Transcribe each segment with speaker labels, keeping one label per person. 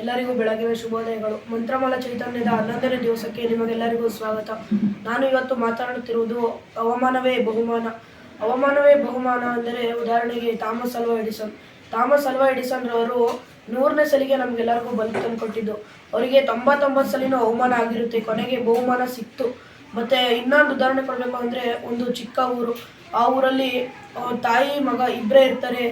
Speaker 1: ಎಲ್ಲರಿಗೂ ಬೆಳಗಿನ ಶುಭೋದಯಗಳು. ಮಂತ್ರಮಾಲ ಚೈತನ್ಯದ ಹನ್ನೊಂದನೇ ದಿವಸಕ್ಕೆ ನಿಮಗೆಲ್ಲರಿಗೂ ಸ್ವಾಗತ. ನಾನು ಇವತ್ತು ಮಾತನಾಡುತ್ತಿರುವುದು ಹವಾಮಾನವೇ ಬಹುಮಾನ. ಹವಾಮಾನವೇ ಬಹುಮಾನ ಅಂದರೆ ಉದಾಹರಣೆಗೆ ಥಾಮಸ್ ಅಲ್ವಾ ಎಡಿಸನ್. ಥಾಮಸ್ ಅಲ್ವಾ ಎಡಿಸನ್ ರವರು ನೂರನೇ ಸಲಿಗೆ ನಮಗೆಲ್ಲರಿಗೂ ಬಲ್ಬ್ ತಂದುಕೊಟ್ಟಿದ್ದು. ಅವರಿಗೆ ತೊಂಬತ್ತೊಂಬತ್ತು ಸಲಿನೂ ಅವಮಾನ ಆಗಿರುತ್ತೆ. ಕೊನೆಗೆ ಬಹುಮಾನ ಸಿಕ್ತು. ಮತ್ತೆ ಇನ್ನೊಂದು ಉದಾಹರಣೆ ಕೊಡಬೇಕು ಅಂದರೆ ಒಂದು ಚಿಕ್ಕ ಊರು. ಆ ಊರಲ್ಲಿ ತಾಯಿ, ಮಗ ಇಬ್ಬರೇ ಇರ್ತಾರೆ.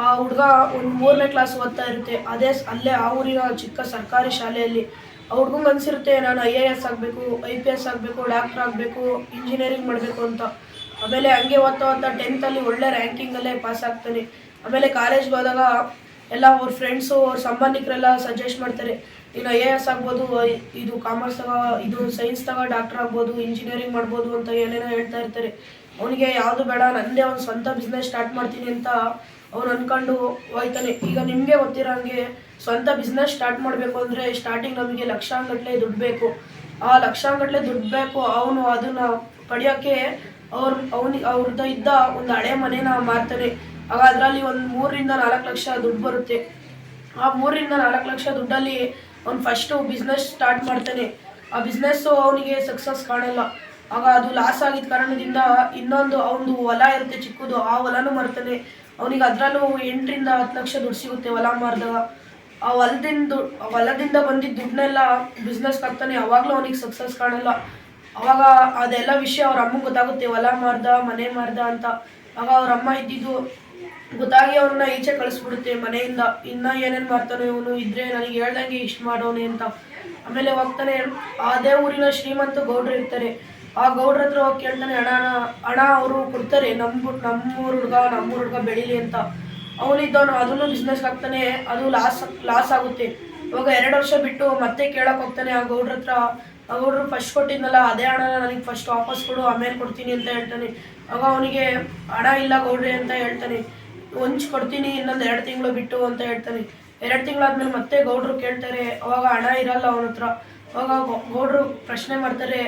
Speaker 1: ಆ ಹುಡುಗ ಒಂದು ಮೂರನೇ ಕ್ಲಾಸ್ ಓದ್ತಾ ಇರುತ್ತೆ. ಅದೇ ಅಲ್ಲೇ ಆ ಊರಿನ ಚಿಕ್ಕ ಸರ್ಕಾರಿ ಶಾಲೆಯಲ್ಲಿ. ಆ ಹುಡ್ಗಂಗೆ ಅನಿಸಿರುತ್ತೆ, ನಾನು ಐ ಎ ಎಸ್ ಆಗಬೇಕು ಐ ಪಿ ಎಸ್ ಆಗಬೇಕು ಡಾಕ್ಟರ್ ಆಗಬೇಕು ಇಂಜಿನಿಯರಿಂಗ್ ಮಾಡಬೇಕು ಅಂತ. ಆಮೇಲೆ ಹಂಗೆ ಓದ್ತಾ ಓದ್ತಾ ಟೆಂತಲ್ಲಿ ಒಳ್ಳೆ ರ್ಯಾಂಕಿಂಗಲ್ಲೇ ಪಾಸ್ ಆಗ್ತಾನೆ. ಆಮೇಲೆ ಕಾಲೇಜ್ಗೆ ಹೋದಾಗ ಎಲ್ಲ ಅವ್ರ ಫ್ರೆಂಡ್ಸು ಅವ್ರ ಸಂಬಂಧಿಕರೆಲ್ಲ ಸಜೆಸ್ಟ್ ಮಾಡ್ತಾರೆ, ನೀನು ಐ ಎ ಎಸ್ ಆಗ್ಬೋದು ಇದು ಕಾಮರ್ಸ್ ತಗ, ಇದು ಸೈನ್ಸ್ ತಗ ಡಾಕ್ಟರ್ ಆಗ್ಬೋದು ಇಂಜಿನಿಯರಿಂಗ್ ಮಾಡ್ಬೋದು ಅಂತ ಏನೇನೋ ಹೇಳ್ತಾ ಇರ್ತಾರೆ. ಅವನಿಗೆ ಯಾವುದು ಬೇಡ ನನ್ನದೇ ಒಂದು ಸ್ವಂತ ಬಿಸ್ನೆಸ್ ಸ್ಟಾರ್ಟ್ ಮಾಡ್ತೀನಿ ಅಂತ ಅವ್ನು ಅನ್ಕೊಂಡು ಹೋಯ್ತಾನೆ. ಈಗ ನಿಮಗೆ ಗೊತ್ತಿರೋ ಹಂಗೆ ಸ್ವಂತ ಬಿಸ್ನೆಸ್ ಸ್ಟಾರ್ಟ್ ಮಾಡಬೇಕು ಅಂದರೆ ಸ್ಟಾರ್ಟಿಂಗ್ ನಮಗೆ ಲಕ್ಷಾಂಗಟ್ಲೆ ದುಡ್ಡು ಬೇಕು. ಆ ಲಕ್ಷಾಂಗಟ್ಲೆ ದುಡ್ಡು ಬೇಕು, ಅವನು ಅದನ್ನ ಪಡೆಯೋಕ್ಕೆ ಅವ್ರ ಅವನಿಗೆ ಅವ್ರದ್ದು ಇದ್ದ ಒಂದು ಹಳೆ ಮನೇನ ಮಾರ್ತಾನೆ. ಆಗ ಅದರಲ್ಲಿ ಒಂದು ಮೂರರಿಂದ ನಾಲ್ಕು ಲಕ್ಷ ದುಡ್ಡು ಬರುತ್ತೆ. ಆ ಮೂರರಿಂದ ನಾಲ್ಕು ಲಕ್ಷ ದುಡ್ಡಲ್ಲಿ ಅವ್ನು ಫಸ್ಟು ಬಿಸ್ನೆಸ್ ಸ್ಟಾರ್ಟ್ ಮಾಡ್ತಾನೆ. ಆ ಬಿಸ್ನೆಸ್ಸು ಅವನಿಗೆ ಸಕ್ಸಸ್ ಕಾಣಲ್ಲ. ಆಗ ಅದು ಲಾಸ್ ಆಗಿದ್ದ ಕಾರಣದಿಂದ ಇನ್ನೊಂದು, ಅವನದು ಹೊಲ ಇರುತ್ತೆ ಚಿಕ್ಕದು, ಆ ಹೊಲನೂ ಮಾರ್ತಾನೆ. ಅವನಿಗೆ ಅದರಲ್ಲೂ ಎಂಟರಿಂದ ಹತ್ತು ಲಕ್ಷ ದುಡ್ಡು ಸಿಗುತ್ತೆ ಹೊಲ ಮಾರಿದಾಗ ಆ ಹೊಲದಿಂದ ಆ ಹೊಲದಿಂದ ಬಂದಿದ್ದ ದುಡ್ಡನ್ನೆಲ್ಲ ಬಿಸ್ನೆಸ್ ಹಾಕ್ತಾನೆ ಅವಾಗಲೂ ಅವನಿಗೆ ಸಕ್ಸಸ್ ಕಾಣಲ್ಲ. ಅವಾಗ ಅದೆಲ್ಲ ವಿಷಯ ಅವ್ರ ಅಮ್ಮ ಗೊತ್ತಾಗುತ್ತೆ, ಹೊಲ ಮಾರ್ದ, ಮನೆ ಮಾರ್ದ ಅಂತ. ಆಗ ಅವ್ರ ಅಮ್ಮ ಇದ್ದಿದ್ದು ಗೊತ್ತಾಗಿ ಅವ್ರನ್ನ ಈಚೆ ಕಳಿಸ್ಬಿಡುತ್ತೆ ಮನೆಯಿಂದ. ಇನ್ನ ಏನೇನು ಮಾಡ್ತಾನೆ ಇವನು, ಇದ್ರೆ ನನಗೆ ಹೇಳ್ದಂಗೆ ಇಷ್ಟು ಮಾಡೋನೆ ಅಂತ. ಆಮೇಲೆ ಹೋಗ್ತಾನೆ ಅದೇ ಊರಿನ ಶ್ರೀಮಂತ ಗೌಡ್ರು ಇರ್ತಾರೆ. ಆ ಗೌಡ್ರ ಹತ್ರ ಹೋಗಿ ಕೇಳ್ತಾನೆ ಹಣ ಹಣ ಅವರು ಕೊಡ್ತಾರೆ ನಮ್ಮ ನಮ್ಮೂರು ಹುಡುಗ ನಮ್ಮೂರು ಹುಡುಗ ಬೆಳೀಲಿ ಅಂತ. ಅವನಿದ್ದವನು ಅದನ್ನು ಬಿಸ್ನೆಸ್ ಹಾಕ್ತಾನೆ ಅದು ಲಾಸ್ ಲಾಸ್ ಆಗುತ್ತೆ. ಇವಾಗ ಎರಡು ವರ್ಷ ಬಿಟ್ಟು ಮತ್ತೆ ಕೇಳಕ್ಕೆ ಹೋಗ್ತಾನೆ ಆ ಗೌಡ್ರ ಹತ್ರ. ಆ ಗೌಡ್ರು ಫಸ್ಟ್ ಕೊಟ್ಟಿದ್ನಲ್ಲ, ಅದೇ ಹಣನ ನನಗೆ ಫಸ್ಟ್ ವಾಪಸ್ ಕೊಡು, ಆಮೇಲೆ ಕೊಡ್ತೀನಿ ಅಂತ ಹೇಳ್ತಾನೆ. ಆಗ ಅವನಿಗೆ ಹಣ ಇಲ್ಲ ಗೌಡ್ರಿ ಅಂತ ಹೇಳ್ತಾನೆ. ಹೊಂಚ್ ಕೊಡ್ತೀನಿ, ಇನ್ನೊಂದು ಎರಡು ತಿಂಗಳು ಬಿಟ್ಟು ಅಂತ ಹೇಳ್ತಾನೆ. ಎರಡು ತಿಂಗಳಾದ್ಮೇಲೆ ಮತ್ತೆ ಗೌಡ್ರು ಕೇಳ್ತಾರೆ, ಅವಾಗ ಹಣ ಇರಲ್ಲ ಅವನ ಹತ್ರ. ಅವಾಗ ಗೌಡ್ರು ಪ್ರಶ್ನೆ ಮಾಡ್ತಾರೆ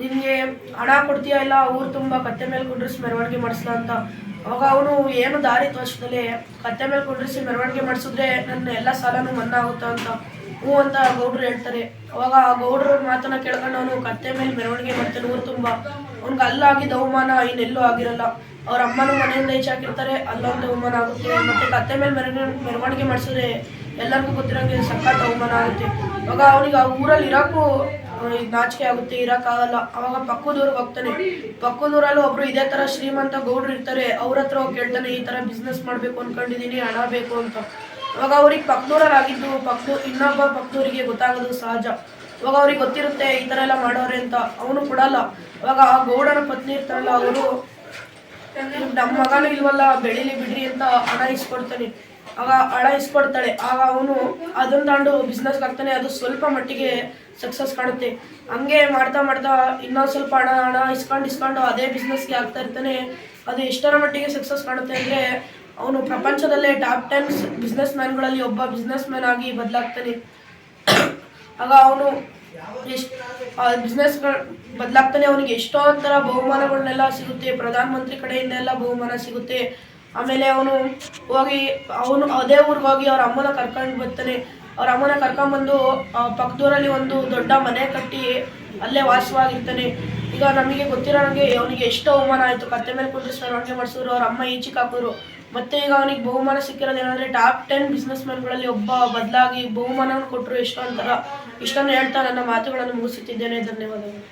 Speaker 1: ನಿನಗೆ ಹಣ ಕೊಡ್ತೀಯಾ ಇಲ್ಲ? ಊರು ತುಂಬ ಕತ್ತೆ ಮೇಲೆ ಕುಂಡ್ರಿಸಿ ಮೆರವಣಿಗೆ ಮಾಡಿಸ್ಲಾ ಅಂತ. ಅವಾಗ ಅವನು ಏನು ದಾರಿ ತೋರಿಸ್ದಲೆ ಕತ್ತೆ ಮೇಲೆ ಕುಂಡ್ರಿಸಿ ಮೆರವಣಿಗೆ ಮಾಡಿಸಿದ್ರೆ ನನ್ನ ಎಲ್ಲ ಸಾಲನೂ ಮನ್ನಾ ಆಗುತ್ತಾ ಅಂತ ಹ್ಞೂ ಅಂತ ಗೌಡ್ರು ಹೇಳ್ತಾರೆ. ಅವಾಗ ಆ ಗೌಡ್ರ ಮಾತನ್ನ ಕೇಳ್ಕೊಂಡು ಅವನು ಕತ್ತೆ ಮೇಲೆ ಮೆರವಣಿಗೆ ಮಾಡ್ತಾನೆ. ಊರು ತುಂಬ ಅವ್ನಿಗೆ ಅಲ್ಲಾಗಿದ್ದ ಅವಮಾನ ಇನ್ನೆಲ್ಲೂ ಆಗಿರಲ್ಲ. ಅವ್ರ ಅಮ್ಮನೂ ಮನೆಯಿಂದ ಈಚೆ ಅಲ್ಲೊಂದು ಅವಮಾನ ಆಗುತ್ತೆ. ಮತ್ತೆ ಕತ್ತೆ ಮೇಲೆ ಮೆರವಣಿಗೆ ಮೆರವಣಿಗೆ ಮಾಡಿಸಿದ್ರೆ ಎಲ್ಲರಿಗೂ ಗೊತ್ತಿರೋಂಗೆ ಸಖತ್ ಅವಮಾನ ಆಗುತ್ತೆ. ಅವಾಗ ಅವನಿಗೆ ಆ ಊರಲ್ಲಿ ಇರೋಕ್ಕೂ ನಾಚಿಕೆ ಆಗುತ್ತೆ ಇರೋಕ್ಕಾಗಲ್ಲ ಅವಾಗ ಪಕ್ಕದೂರಿಗೆ ಹೋಗ್ತಾನೆ. ಪಕ್ಕದೂರಲ್ಲೂ ಒಬ್ರು ಇದೇ ಥರ ಶ್ರೀಮಂತ ಗೌಡ್ರು ಇರ್ತಾರೆ. ಅವ್ರ ಹತ್ರ ಹೋಗಿ ಕೇಳ್ತಾನೆ, ಈ ಥರ ಬಿಸ್ನೆಸ್ ಮಾಡಬೇಕು ಅಂದ್ಕೊಂಡಿದ್ದೀನಿ ಹಣ ಬೇಕು ಅಂತ. ಅವಾಗ ಅವ್ರಿಗೆ ಪಕ್ಕದೂರಲ್ಲಿ ಆಗಿದ್ದು ಪಕ್ಕ ಇನ್ನೊಬ್ಬ ಪಕ್ಕದೂರಿಗೆ ಗೊತ್ತಾಗೋದು ಸಹಜ. ಇವಾಗ ಅವ್ರಿಗೆ ಗೊತ್ತಿರುತ್ತೆ, ಈ ಥರ ಎಲ್ಲ ಮಾಡೋರೆ ಅಂತ. ಅವನು ಕೊಡಲ್ಲ. ಅವಾಗ ಆ ಗೌಡನ ಪತ್ನಿ ಇರ್ತಾರಲ್ಲ ಅವರು ನಮ್ಮ ಮಗನೂ ಇಲ್ವಲ್ಲ, ಬೆಳಿಲಿ ಬಿಡ್ರಿ ಅಂತ ಹಣ ಇಸ್ಕೊಡ್ತಾನೆ ಆಗ ಹಣ ಇಸ್ಕೊಡ್ತಾಳೆ. ಆಗ ಅವನು ಅದನ್ನ ತಾಂಡು ಬಿಸ್ನೆಸ್ಗೆ ಹಾಕ್ತಾನೆ ಅದು ಸ್ವಲ್ಪ ಮಟ್ಟಿಗೆ ಸಕ್ಸಸ್ ಕಾಣುತ್ತೆ. ಹಂಗೆ ಮಾಡ್ತಾ ಮಾಡ್ತಾ ಇನ್ನೊಂದು ಸ್ವಲ್ಪ ಹಣ ಹಣ ಇಸ್ಕೊಂಡು ಇಸ್ಕೊಂಡು ಅದೇ ಬಿಸ್ನೆಸ್ಗೆ ಆಗ್ತಾ ಇರ್ತಾನೆ. ಅದು ಎಷ್ಟರ ಮಟ್ಟಿಗೆ ಸಕ್ಸಸ್ ಕಾಣುತ್ತೆ ಅಂದರೆ ಅವನು ಪ್ರಪಂಚದಲ್ಲೇ ಟಾಪ್ ಟೆನ್ ಬಿಸ್ನೆಸ್ ಮ್ಯಾನ್ಗಳಲ್ಲಿ ಒಬ್ಬ ಬಿಸ್ನೆಸ್ ಮ್ಯಾನ್ ಆಗಿ ಬದಲಾಗ್ತಾನೆ. ಆಗ ಅವನು ಎಷ್ಟು ಬಿಸ್ನೆಸ್ ಬದಲಾಗ್ತಾನೆ. ಅವನಿಗೆ ಎಷ್ಟೋ ಥರ ಬಹುಮಾನಗಳನ್ನೆಲ್ಲ ಸಿಗುತ್ತೆ. ಪ್ರಧಾನಮಂತ್ರಿ ಕಡೆಯಿಂದ ಎಲ್ಲ ಬಹುಮಾನ ಸಿಗುತ್ತೆ. ಆಮೇಲೆ ಅವನು ಹೋಗಿ, ಅವನು ಅದೇ ಊರಿಗೆ ಹೋಗಿ ಅವ್ರ ಅಮ್ಮನ ಕರ್ಕೊಂಡು ಬರ್ತಾನೆ. ಅವ್ರ ಅಮ್ಮನ ಕರ್ಕೊಂಬಂದು ಆ ಪಕ್ಕದೂರಲ್ಲಿ ಒಂದು ದೊಡ್ಡ ಮನೆ ಕಟ್ಟಿ ಅಲ್ಲೇ ವಾಸವಾಗಿರ್ತಾನೆ. ಈಗ ನಮಗೆ ಗೊತ್ತಿರೋ ಹಾಗೆ ಅವನಿಗೆ ಎಷ್ಟು ಅವಮಾನ ಆಯಿತು. ಕತ್ತೆ ಮೇಲೆ ಕುಂಡ್ರಿಸಿ ಮೆರವಣಿಗೆ ಮಾಡಿಸಿದ್ರು, ಅವ್ರ ಅಮ್ಮ ಈಚಿಗೆ ಹಾಕೋರು. ಮತ್ತೆ ಈಗ ಅವನಿಗೆ ಬಹುಮಾನ ಸಿಕ್ಕಿರೋದು ಏನಂದ್ರೆ ಟಾಪ್ ಟೆನ್ ಬಿಸ್ನೆಸ್ ಮ್ಯಾನ್ಗಳಲ್ಲಿ ಒಬ್ಬ ಬದಲಾಗಿ ಬಹುಮಾನವನ್ನು ಕೊಟ್ಟರು ಎಷ್ಟೋ ಅಂತಾರ. ಇಷ್ಟನ್ನು ಹೇಳ್ತಾ ನನ್ನ ಮಾತುಗಳನ್ನು ಮುಗಿಸುತ್ತಿದ್ದೇನೆ. ಧನ್ಯವಾದಗಳು.